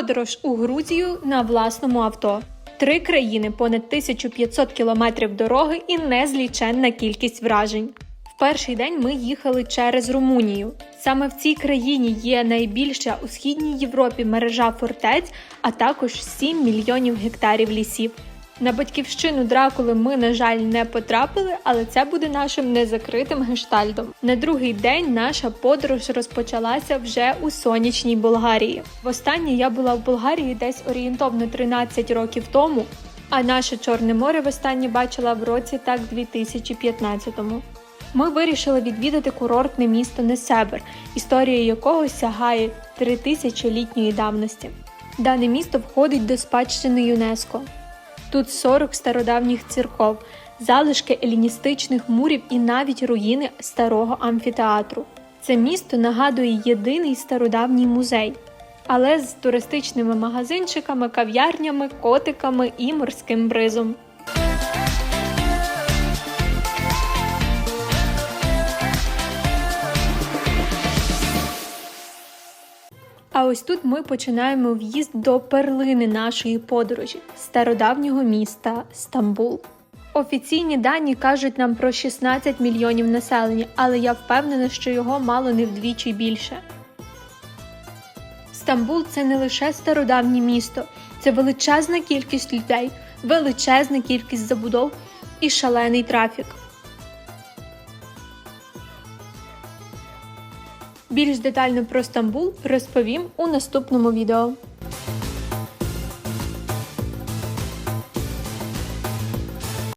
Подорож у Грузію на власному авто. Три країни, понад 1500 кілометрів дороги і незліченна кількість вражень. В перший день ми їхали через Румунію. Саме в цій країні є найбільша у східній Європі мережа фортець, а також 7 мільйонів гектарів лісів. На батьківщину Дракули ми, на жаль, не потрапили, але це буде нашим незакритим гештальдом. На другий день наша подорож розпочалася вже у сонячній Болгарії. Востаннє я була в Болгарії десь орієнтовно 13 років тому, а наше Чорне море востаннє бачила в році так 2015-му. Ми вирішили відвідати курортне місто Несебер, історія якого сягає 3000-літньої давності. Дане місто входить до спадщини ЮНЕСКО. Тут 40 стародавніх церков, залишки еліністичних мурів і навіть руїни старого амфітеатру. Це місто нагадує єдиний стародавній музей, але з туристичними магазинчиками, кав'ярнями, котиками і морським бризом. А ось тут ми починаємо в'їзд до перлини нашої подорожі стародавнього міста Стамбул. Офіційні дані кажуть нам про 16 мільйонів населення, але я впевнена, що його мало не вдвічі більше. Стамбул це не лише стародавнє місто, це величезна кількість людей, величезна кількість забудов і шалений трафік. Більш детально про Стамбул розповім у наступному відео.